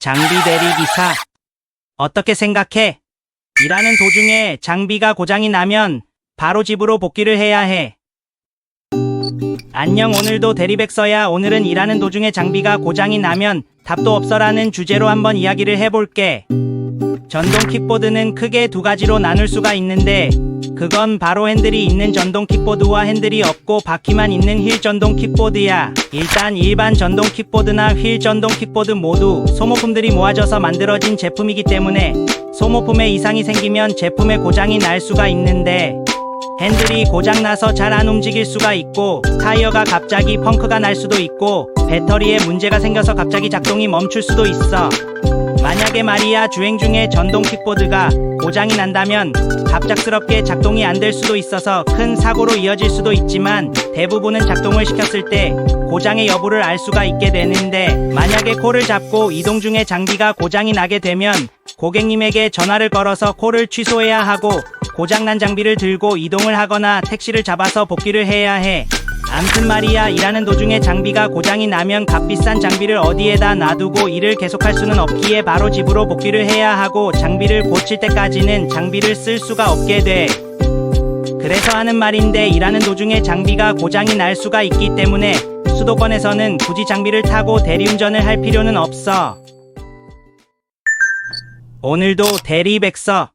장비 대리 기사. 어떻게 생각해? 일하는 도중에 장비가 고장이 나면 바로 집으로 복귀를 해야 해. 안녕 오늘도 대리백 써야 오늘은 일하는 도중에 장비가 고장이 나면 답도 없어라는 주제로 한번 이야기를 해볼게. 전동 킥보드는 크게 두 가지로 나눌 수가 있는데 그건 바로 핸들이 있는 전동 킥보드와 핸들이 없고 바퀴만 있는 휠 전동 킥보드야. 일단 일반 전동 킥보드나 휠 전동 킥보드 모두 소모품들이 모아져서 만들어진 제품이기 때문에 소모품에 이상이 생기면 제품에 고장이 날 수가 있는데 핸들이 고장나서 잘 안 움직일 수가 있고 타이어가 갑자기 펑크가 날 수도 있고 배터리에 문제가 생겨서 갑자기 작동이 멈출 수도 있어. 만약에 말이야 주행 중에 전동 킥보드가 고장이 난다면 갑작스럽게 작동이 안 될 수도 있어서 큰 사고로 이어질 수도 있지만 대부분은 작동을 시켰을 때 고장의 여부를 알 수가 있게 되는데 만약에 콜을 잡고 이동 중에 장비가 고장이 나게 되면 고객님에게 전화를 걸어서 콜을 취소해야 하고 고장난 장비를 들고 이동을 하거나 택시를 잡아서 복귀를 해야 해. 암튼 말이야 일하는 도중에 장비가 고장이 나면 값비싼 장비를 어디에다 놔두고 일을 계속할 수는 없기에 바로 집으로 복귀를 해야 하고 장비를 고칠 때까지는 장비를 쓸 수가 없게 돼. 그래서 하는 말인데 일하는 도중에 장비가 고장이 날 수가 있기 때문에 수도권에서는 굳이 장비를 타고 대리운전을 할 필요는 없어. 오늘도 대리백서